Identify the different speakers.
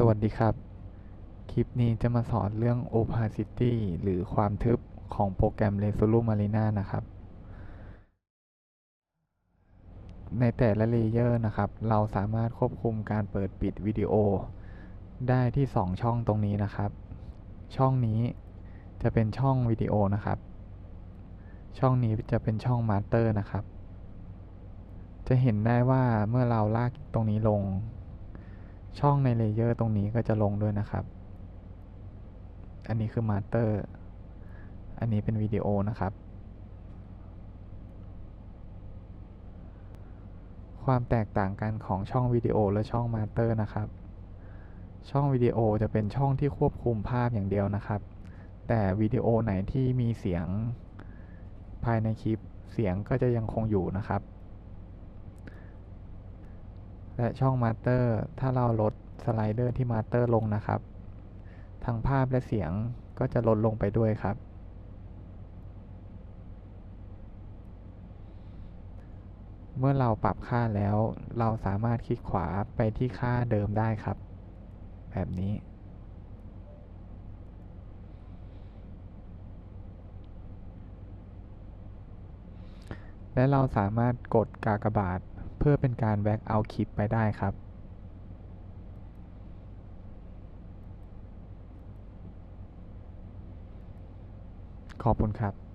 Speaker 1: สวัสดีครับ คลิปนี้จะมาสอนเรื่อง opacity หรือความทึบของโปรแกรม Resolve Marina นะครับ ในแต่ละเลเยอร์นะครับ เราสามารถควบคุมการเปิดปิดวิดีโอ ได้ที่ 2 ช่องตรงนี้นะครับ ช่องนี้จะเป็นช่องวิดีโอนะครับ ช่องนี้จะเป็นช่องมาสเตอร์นะครับ จะเห็นได้ว่าเมื่อเราลากตรงนี้ลง ช่องในเลเยอร์ตรงนี้ก็จะลงด้วยนะครับ อันนี้คือมาสเตอร์ อันนี้เป็นวิดีโอนะครับ ความแตกต่างกันของช่องวิดีโอและช่องมาสเตอร์นะครับ ช่องวิดีโอจะเป็นช่องที่ควบคุมภาพอย่างเดียวนะครับ แต่วิดีโอไหนที่มีเสียงภายในคลิปเสียงก็จะยังคงอยู่นะครับ และช่องมาสเตอร์ ถ้าเราลดสไลเดอร์ที่มาสเตอร์ลงนะครับ ทั้งภาพและเสียงก็จะลดลงไปด้วยครับ เมื่อเราปรับค่าแล้ว เราสามารถคลิกขวาไปที่ค่าเดิมได้ครับ แบบนี้และเราสามารถกดกากบาท เพื่อเป็นการแบ็กเอาคลิปไปได้ครับ ขอบคุณครับ